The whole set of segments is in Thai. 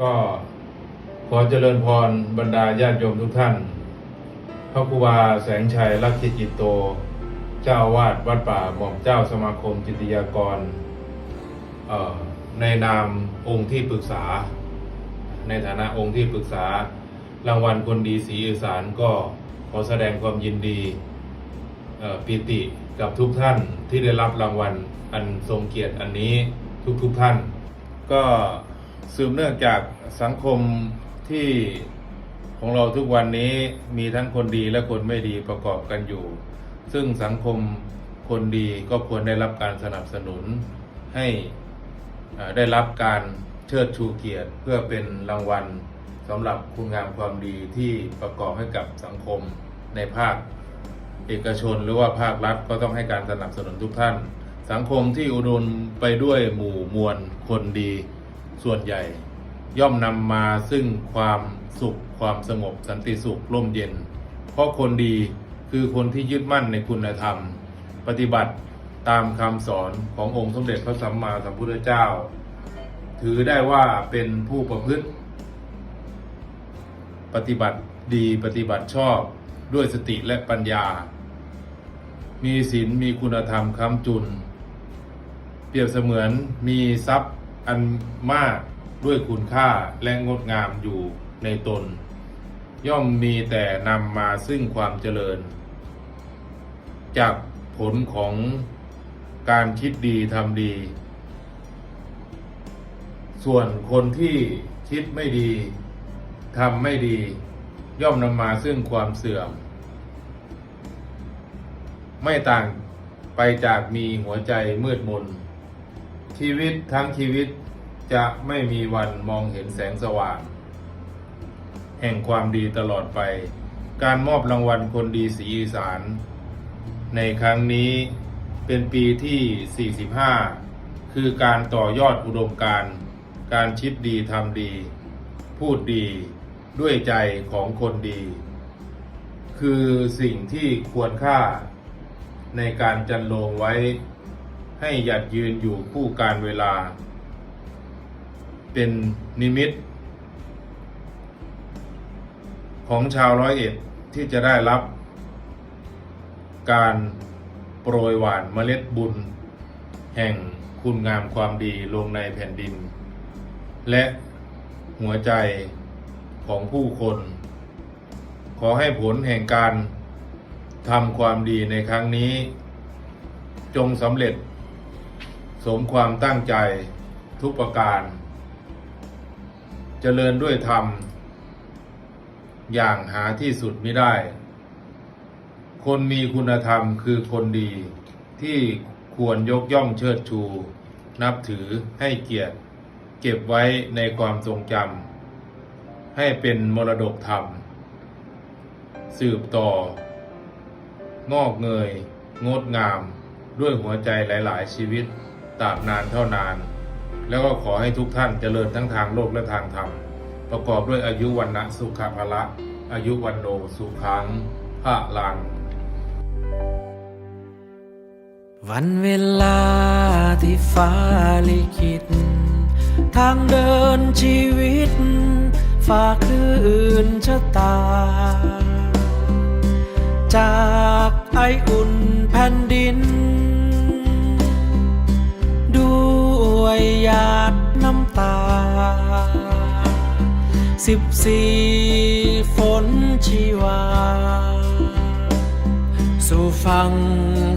ก็ขอเจริญพรบรรดาญาติโยมทุกท่าน พระครูบาแสงชัยลักขิจิตโต เจ้าวาดวัดป่าหม่อมเจ้าสมาคมจิตยากร ในนามองค์ที่ปรึกษา ในฐานะองค์ที่ปรึกษารางวัลคนดีศรีอีสานก็ขอแสดงความยินดีปิติกับทุกท่านที่ได้รับรางวัลอันทรงเกียรติอันนี้ทุกๆทท่าน ก็ สืบเนื่องจากสังคมที่ของเราทุกวันนี้มีทั้งคนดีและคนไม่ดีประกอบกันอยู่ ซึ่งสังคมคนดีก็ควรได้รับการสนับสนุนให้ได้รับการเชิดชูเกียรติ เพื่อเป็นรางวัลสำหรับคุณงามความดีที่ประกอบให้กับสังคมในภาคเอกชนหรือว่าภาครัฐก็ต้องให้การสนับสนุนทุกท่าน สังคมที่อุดมไปด้วยหมู่มวลคนดี ส่วนใหญ่ย่อมนำมาซึ่งความสุขความสงบสันติสุขร่มเย็น เพราะคนดีคือคนที่ยึดมั่นในคุณธรรม ปฏิบัติตามคำสอนขององค์สมเด็จพระสัมมาสัมพุทธเจ้า ถือได้ว่าเป็นผู้ประพฤติ ปฏิบัติดีปฏิบัติชอบด้วยสติและปัญญา มีศีลมีคุณธรรมค้ำจุน เปรียบเสมือนมีทรัพย์ อันมากด้วยคุณค่าและงดงามอยู่ในตน ย่อมมีแต่นำมาซึ่งความเจริญ จากผลของการคิดดีทำดี ส่วนคนที่คิดไม่ดีทำไม่ดี ย่อมนำมาซึ่งความเสื่อม ไม่ต่างไปจากมีหัวใจมืดมน ชีวิตทั้งชีวิตจะไม่มีวันมองเห็นแสงสว่าง แห่งความดีตลอดไป การมอบรางวัลคนดีสีอีสาน ในครั้งนี้เป็นปีที่ 45 คือการต่อยอดอุดมการณ์การคิดดีทำดี พูดดีด้วยใจของคนดี คือสิ่งที่ควรค่าในการจันโลงไว้ ให้หยัดยืนอยู่คู่การเวลา เป็นนิมิต ของชาวร้อยเอ็ดที่จะได้รับ การโปรยหวานเมล็ดบุญ แห่งคุณงามความดีลงในแผ่นดิน และหัวใจของผู้คน ขอให้ผลแห่งการทำความดีในครั้งนี้ จงสำเร็จ สมความตั้งใจทุกประการเจริญด้วยธรรม อย่างหาที่สุดไม่ได้ คนมีคุณธรรมคือคนดีที่ควรยกย่องเชิดชู นับถือให้เกียรติ เก็บไว้ในความทรงจำให้เป็นมรดกธรรม สืบต่อ งอกเงย งดงามด้วยหัวใจหลาย ๆ ชีวิต ตราบนานเท่านาน แล้วก็ขอให้ทุกท่านเจริญทั้งทางโลกและทางธรรม ประกอบด้วยอายุวันนะสุขภละ อายุวันโนสุขังพระลัง วันเวลาที่ฟ้าลิขิต ทางเดินชีวิต ฝากคลื่นชะตา จากไออุ่นแผ่นดิน ด้วยหยาดน้ำตา สิบสี่ฝนชีวา สู่ฟัง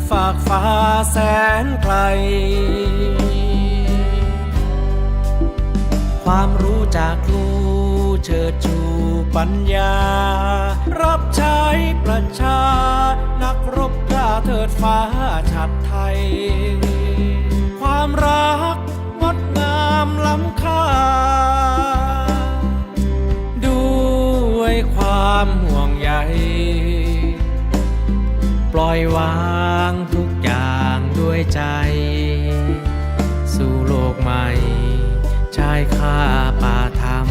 ฝากฟ้าแสนไกล ความรู้จากครูเชิดชูปัญญา รับใช้ประชา นักรบกล้าเถิดฟ้าชัดไทย ความรัก งามล้ำค่า ด้วยความห่วงใย ปล่อยวางทุกอย่างด้วยใจ สู่โลกใหม่ ชายคาป่าธรรม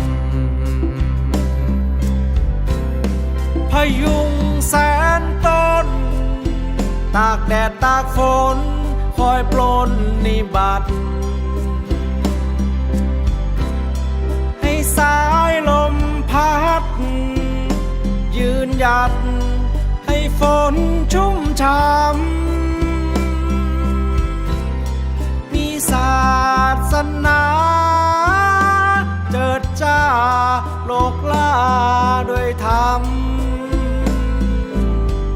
พยุงแสนต้น ตากแดดตากฝน คอยปลนนิบัติ ให้สยืนหยัด ให้ฝนชุ่มช่ำมีศาสนาเจิดจ้าโลกล่าด้วยธรรม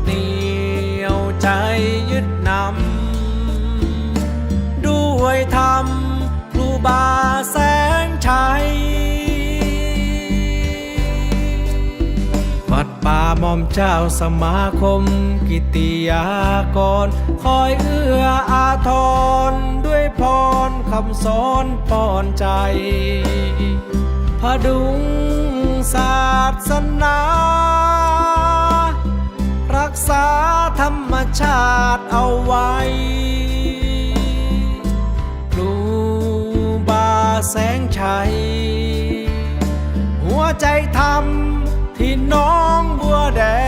เหนียวใจยึดนำด้วยธรรมครูบา ป่าหม่อมเจ้าสมาคม กิติยากร คอยเอื้ออาทร ด้วยพรคำสอนป้อนใจ พดุงศาสนา รักษาธรรมชาติเอาไว้ครูบาแสงชัย หัวใจทำ ที่น้องบัวแดง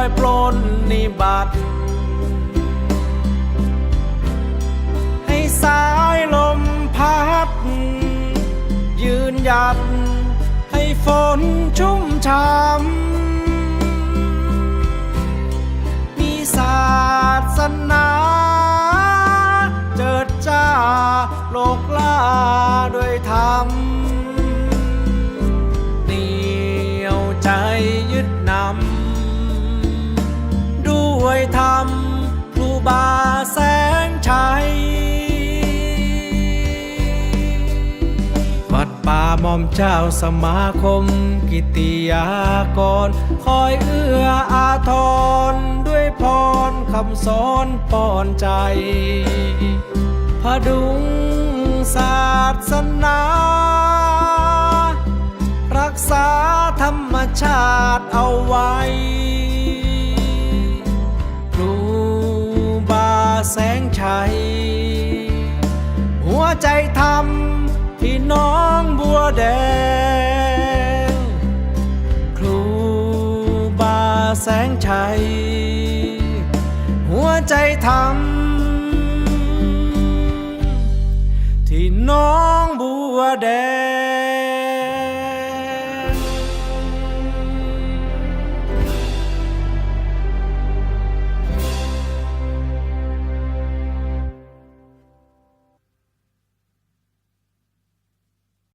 อยปลนนิบัติ ให้สายลมพัด ยืนหยัด ให้ฝนชุ่มช่ำมีสาย ป่าหม่อมเจ้าสมาคม กิติยากร คอยเอื้ออาทร ด้วยพรคำสอนป้อนใจ พดุงศาสนา รักษาธรรมชาติเอาไว้ครูบาแสงชัย หัวใจทำที่น้อง แดง ครูบาแสงชัย หัวใจทำที่น้องบัวแดง